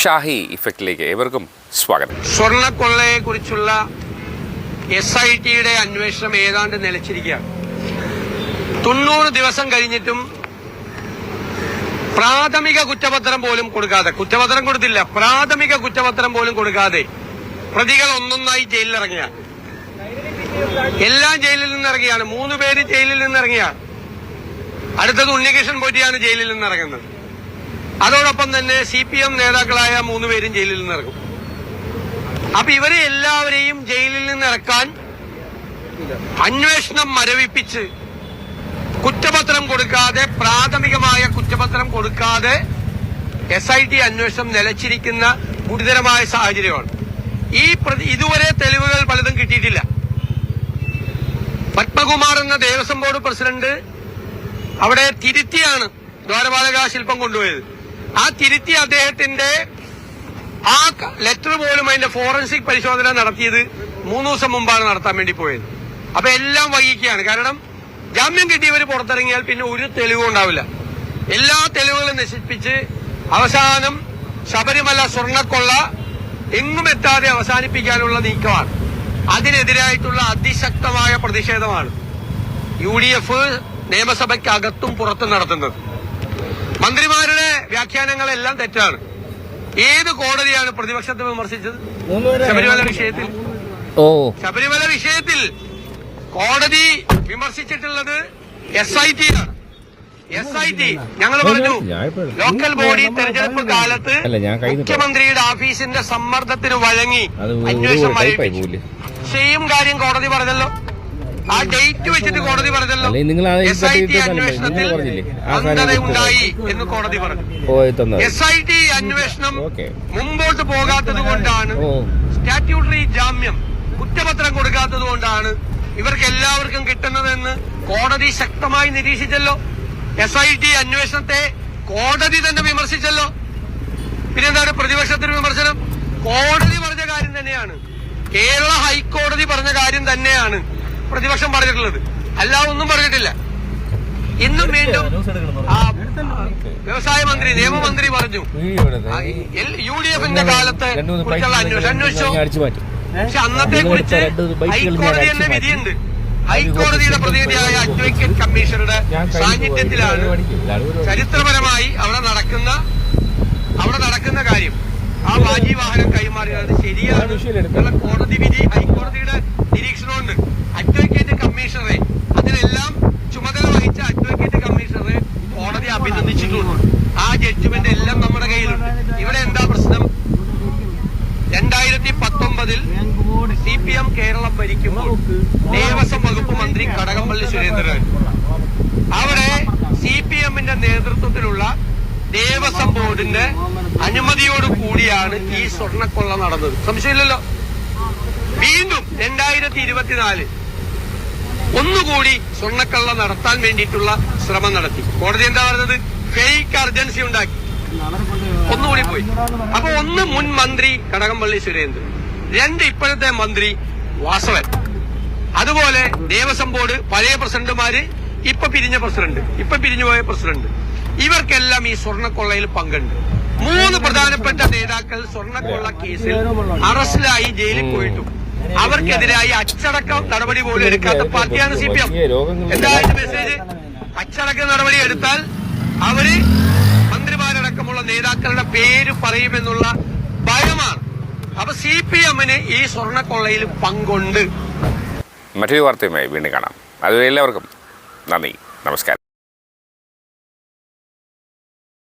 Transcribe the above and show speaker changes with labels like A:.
A: ഷാഹി ഇഫക്റ്റിലേക്ക് ഏവർക്കും സ്വാഗതം.
B: സ്വർണക്കൊള്ളയെ കുറിച്ചുള്ള എസ് ഐ ടിയുടെ അന്വേഷണം ഏതാണ്ട് നിലച്ചിരിക്കുകയാണ്. തൊണ്ണൂറ് ദിവസം കഴിഞ്ഞിട്ടും പ്രാഥമിക കുറ്റപത്രം പോലും കൊടുക്കാതെ കുറ്റപത്രം കൊടുത്തില്ല പ്രാഥമിക കുറ്റപത്രം പോലും കൊടുക്കാതെ പ്രതികൾ ഒന്നൊന്നായി ജയിലിലിറങ്ങിയ എല്ലാം ജയിലിൽ നിന്ന് ഇറങ്ങിയാണ് മൂന്ന് പേര് ജയിലിൽ നിന്ന് ഇറങ്ങിയാണ് അടുത്തത് ഉണ്ണികൃഷ്ണൻ പോറ്റിയാണ് ജയിലിൽ നിന്ന് ഇറങ്ങുന്നത് അതോടൊപ്പം തന്നെ സി പി എം നേതാക്കളായ മൂന്നുപേരും ജയിലിൽ നിന്ന് ഇറക്കും അപ്പൊ ഇവരെ എല്ലാവരെയും ജയിലിൽ നിന്ന് ഇറക്കാൻ അന്വേഷണം മരവിപ്പിച്ച് കുറ്റപത്രം കൊടുക്കാതെ പ്രാഥമികമായ കുറ്റപത്രം കൊടുക്കാതെ എസ് ഐ ടി അന്വേഷണം നിലച്ചിരിക്കുന്ന ഗുരുതരമായ സാഹചര്യമാണ്. ഈ ഇതുവരെ തെളിവുകൾ പലതും കിട്ടിയിട്ടില്ല. പത്മകുമാർ എന്ന ദേവസ്വം ബോർഡ് പ്രസിഡന്റ് അവിടെ തിരുത്തിയാണ് ദ്വാരപാലക ശില്പം കൊണ്ടുപോയത്. ആ തിരുത്തി അദ്ദേഹത്തിന്റെ ആ ലെറ്റർ പോലും അതിന്റെ ഫോറൻസിക് പരിശോധന നടത്തിയത് മൂന്ന് ദിവസം മുമ്പാണ് നടത്താൻ വേണ്ടി പോയത്. അപ്പൊ എല്ലാം വൈകിക്കുകയാണ്. കാരണം ജാമ്യം കിട്ടിയവർ പുറത്തിറങ്ങിയാൽ പിന്നെ ഒരു തെളിവും ഉണ്ടാവില്ല. എല്ലാ തെളിവുകളും നശിപ്പിച്ച് അവസാനം ശബരിമല സ്വർണക്കൊള്ള എങ്ങും എത്താതെ അവസാനിപ്പിക്കാനുള്ള നീക്കമാണ്. അതിനെതിരായിട്ടുള്ള അതിശക്തമായ പ്രതിഷേധമാണ്. യു ഡി എഫ് നിയമസഭയ്ക്കകത്തും പുറത്തും നടത്തുന്നത്. മന്ത്രിമാരുടെ വ്യാഖ്യാനങ്ങളെല്ലാം തെറ്റാണ്. ഏത് കോടതിയാണ് പ്രതിപക്ഷത്തെ വിമർശിച്ചത്? ശബരിമല വിഷയത്തിൽ.
A: ഓ.
B: ശബരിമല വിഷയത്തിൽ കോടതി വിമർശിച്ചിട്ടുള്ളത് എസ് ഐ ടി ആണ്. എസ് ഐ ടി ഞങ്ങൾ പറഞ്ഞു ലോക്കൽ ബോഡി തെരഞ്ഞെടുപ്പ് കാലത്ത്. മുഖ്യമന്ത്രിയുടെ ഓഫീസിന്റെ സമ്മർദ്ദത്തിന് വഴങ്ങി അന്വേഷണം? സെയിം കാര്യം കോടതി പറഞ്ഞല്ലോ. ആ ഡേറ്റ് വെച്ചിട്ട് കോടതി പറഞ്ഞല്ലോ.
A: നിങ്ങൾ
B: എസ് ഐ ടി അന്വേഷണത്തിൽ അന്ധത ഉണ്ടായി എന്ന് കോടതി പറഞ്ഞു. എസ് ഐ ടി അന്വേഷണം. മുമ്പോട്ട് പോകാത്തത് കൊണ്ടാണ് സ്റ്റാറ്റ്യൂട്ടറി ജാമ്യം കുറ്റപത്രം കൊടുക്കാത്തത് കൊണ്ടാണ് ഇവർക്ക് എല്ലാവർക്കും കിട്ടുന്നതെന്ന് കോടതി ശക്തമായി നിരീക്ഷിച്ചല്ലോ. എസ് ഐ ടി അന്വേഷണത്തെ കോടതി തന്നെ വിമർശിച്ചല്ലോ. പിന്നെന്താണ് പ്രതിപക്ഷത്തിന് വിമർശനം? കോടതി പറഞ്ഞ കാര്യം തന്നെയാണ്. കേരള ഹൈക്കോടതി പറഞ്ഞ കാര്യം തന്നെയാണ്. പ്രതിപക്ഷം പറഞ്ഞിട്ടുള്ളത്. അല്ലാതെ ഒന്നും പറഞ്ഞിട്ടില്ല. ഇന്നും വീണ്ടും വ്യവസായ മന്ത്രി നിയമമന്ത്രി പറഞ്ഞു. യു ഡി എഫിന്റെ കാലത്ത് കുറിച്ചുള്ള അന്വേഷണം അന്വേഷിച്ചോ? പക്ഷെ അന്നത്തെ കുറിച്ച് ഹൈക്കോടതി തന്നെ വിധിയുണ്ട്. ഹൈക്കോടതിയുടെ പ്രതിനിധിയായ അഡ്വക്കേറ്റ് കമ്മീഷണറുടെ. സാന്നിധ്യത്തിലാണ്. ചരിത്രപരമായി അവിടെ നടക്കുന്ന അവിടെ നടക്കുന്ന കാര്യം. ആ വാജി വാഹനം കൈമാറിയത് ശരിയാണ്. കോടതി വിധി ഹൈക്കോടതിയുടെ പത്തൊമ്പതിൽ സി പി എം കേരളം ഭരിക്കുമ്പോൾ ദേവസ്വം വകുപ്പ് മന്ത്രി കടകംപള്ളി സുരേന്ദ്രൻ. അവിടെ സി പി എമ്മിന്റെ നേതൃത്വത്തിലുള്ള ദേവസ്വം ബോർഡിന്റെ അനുമതിയോട് കൂടിയാണ് ഈ സ്വർണക്കൊള്ള നടന്നത്. സംശയമില്ലല്ലോ? വീണ്ടും രണ്ടായിരത്തി ഇരുപത്തിനാല് ഒന്നുകൂടി സ്വർണക്കള്ള നടത്താൻ വേണ്ടിയിട്ടുള്ള ശ്രമം നടത്തി. കോടതി എന്താ പറഞ്ഞത്? ഫേക്ക് അർജൻസി ഉണ്ടാക്കി. ഒന്നുകൂടി പോയി. അപ്പൊ ഒന്ന് മുൻ മന്ത്രി കടകംപള്ളി സുരേന്ദ്രൻ. രണ്ട് ഇപ്പോഴത്തെ മന്ത്രി വാസവൻ. അതുപോലെ ദേവസ്വം ബോർഡ് പഴയ പ്രസിഡന്റുമാര് ഇപ്പൊ പിരിഞ്ഞ പ്രസിഡന്റ് ഇപ്പൊ പിരിഞ്ഞുപോയ പ്രസിഡന്റ്. ഇവർക്കെല്ലാം ഈ സ്വർണക്കൊള്ളയിൽ പങ്കുണ്ട്. മൂന്ന് പ്രധാനപ്പെട്ട നേതാക്കൾ സ്വർണക്കൊള്ള കേസിൽ അറസ്റ്റിലായി ജയിലിൽ പോയിട്ടു. അവർക്കെതിരായി അച്ചടക്ക നടപടി പോലും എടുക്കാത്ത പാർട്ടിയാണ് സി പി എം മെസ്സേജ് അച്ചടക്ക നടപടി എടുത്താൽ അവർ മന്ത്രിമാരടക്കമുള്ള നേതാക്കളുടെ പേര് പറയുമെന്നുള്ള അപ്പൊ സി പി എമ്മിന് ഈ സ്വർണക്കൊള്ളയിൽ പങ്കുണ്ട്.
A: മറ്റൊരു വാർത്തയുമായി വീണ്ടും കാണാം. അതുവരെ എല്ലാവർക്കും നന്ദി. നമസ്കാരം.